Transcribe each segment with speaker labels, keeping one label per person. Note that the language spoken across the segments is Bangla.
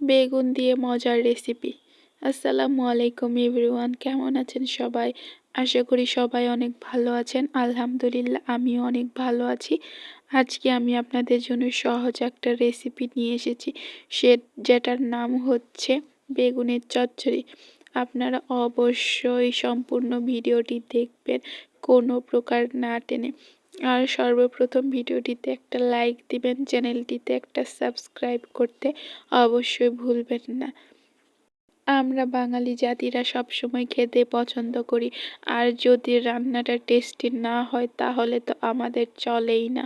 Speaker 1: বেগুন দিয়ে মজার রেসিপি আসসালামু আলাইকুম এভরিওয়ান কেমন আছেন সবাই? আশা করি সবাই অনেক ভালো আছেন। আলহামদুলিল্লাহ, আমিও অনেক ভালো আছি। আজকে আমি আপনাদের জন্য সহজ একটা রেসিপি নিয়ে এসেছি। সে, যেটার নাম হচ্ছে বেগুনের চচ্চড়ি। আপনারা অবশ্যই সম্পূর্ণ ভিডিওটি দেখবেন, কোনো প্রকার না টেনে। আর সর্বপ্রথম ভিডিওটিতে একটা লাইক দিবেন চ্যানেলটিতে একটা সাবস্ক্রাইব করতে অবশ্যই ভুলবেন না। আমরা বাঙালি জাতিরা সব সময় খেতে পছন্দ করি, আর যদি রান্নাটা টেস্টি না হয় তাহলে তো আমাদের চলেই না।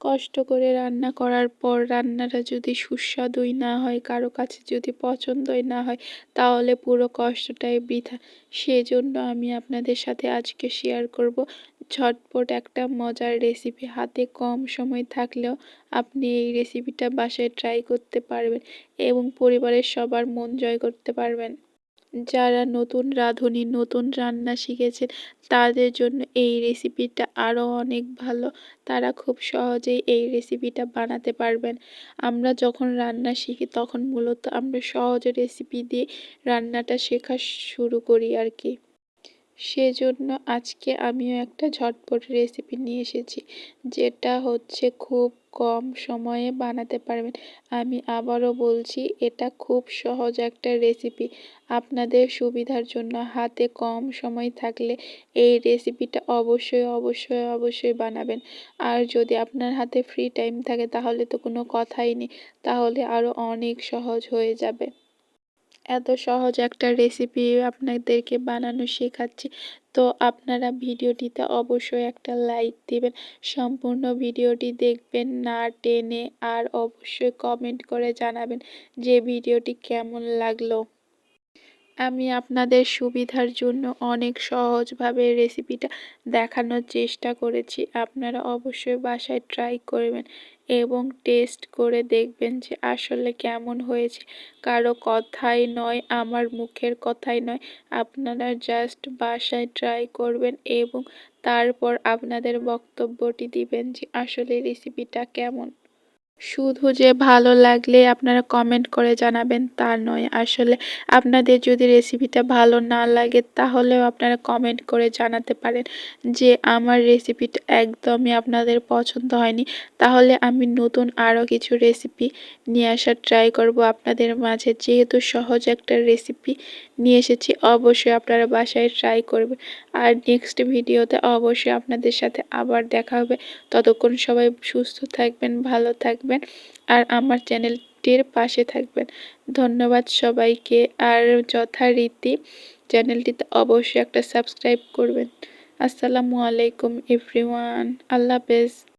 Speaker 1: কষ্ট করে রান্না করার পর রান্নাটা যদি সুস্বাদুই না হয়, কারও কাছে যদি পছন্দই না হয়, তাহলে পুরো কষ্টটাই বৃথা। সেজন্য আমি আপনাদের সাথে আজকে শেয়ার করব। ঝটপট একটা মজার রেসিপি হাতে কম সময় থাকলেও আপনি এই রেসিপিটা বাসায় ট্রাই করতে পারবেন এবং পরিবারের সবার মন জয় করতে পারবেন। যারা নতুন রাঁধুনি, নতুন রান্না শিখেছেন, তাদের জন্য এই রেসিপিটা আরও অনেক ভালো। তারা খুব সহজেই এই রেসিপিটা বানাতে পারবেন। আমরা যখন রান্না শিখি, তখন মূলত আমরা সহজ রেসিপি দিয়ে রান্নাটা শেখা শুরু করি আর কি। সেজন্য আজকে আমিও একটা ঝটপট রেসিপি নিয়ে এসেছি, যেটা হচ্ছে খুব কম সময়ে বানাতে পারবেন। আমি আবারও বলছি, এটা খুব সহজ একটা রেসিপি আপনাদের সুবিধার জন্য হাতে কম সময় থাকলে এই রেসিপিটা অবশ্যই অবশ্যই অবশ্যই বানাবেন। আর যদি আপনার হাতে ফ্রি টাইম থাকে, তাহলে তো কোনো কথাই নেই, তাহলে আরও অনেক সহজ হয়ে যাবে। এত সহজ একটা রেসিপি আপনাদেরকে বানানো শেখাচ্ছি। তো আপনারা ভিডিওটিতে অবশ্যই একটা লাইক দেবেন, সম্পূর্ণ ভিডিওটি দেখবেন না টেনে, আর অবশ্যই কমেন্ট করে জানাবেন যে ভিডিওটি কেমন লাগল। আমি আপনাদের সুবিধার জন্য অনেক সহজভাবে রেসিপিটা দেখানোর চেষ্টা করেছি। আপনারা অবশ্যই বাসায় ট্রাই করবেন এবং টেস্ট করে দেখবেন যে আসলে কেমন হয়েছে। কারও কথাই নয়, আমার মুখের কথাই নয়। আপনারা জাস্ট বাসায় ট্রাই করবেন এবং তারপর আপনাদের বক্তব্যটি দিবেন যে আসলে রেসিপিটা কেমন। শুধু যে ভালো লাগলে আপনারা কমেন্ট করে জানাবেন তা নয়। আসলে আপনাদের যদি রেসিপিটা ভালো না লাগে তাহলেও আপনারা কমেন্ট করে জানাতে পারেন যে আমার রেসিপিটা একদমই আপনাদের পছন্দ হয়নি। তাহলে আমি নতুন আরও কিছু রেসিপি নিয়ে আসার ট্রাই করব আপনাদের মাঝে। যেহেতু সহজ একটা রেসিপি নিয়ে এসেছি, অবশ্যই আপনারা বাসায় ট্রাই করবেন। আর নেক্সট ভিডিওতে অবশ্যই আপনাদের সাথে আবার দেখা হবে। ততক্ষণ সবাই সুস্থ থাকবেন, ভালো থাকবেন আর আমার চ্যানেলটির পাশে থাকবেন। ধন্যবাদ সবাইকে আর যথারীতি চ্যানেলটিতে অবশ্যই একটা সাবস্ক্রাইব করবেন। আসসালামু আলাইকুম, এভরিওয়ান। আল্লাহ হাফেজ।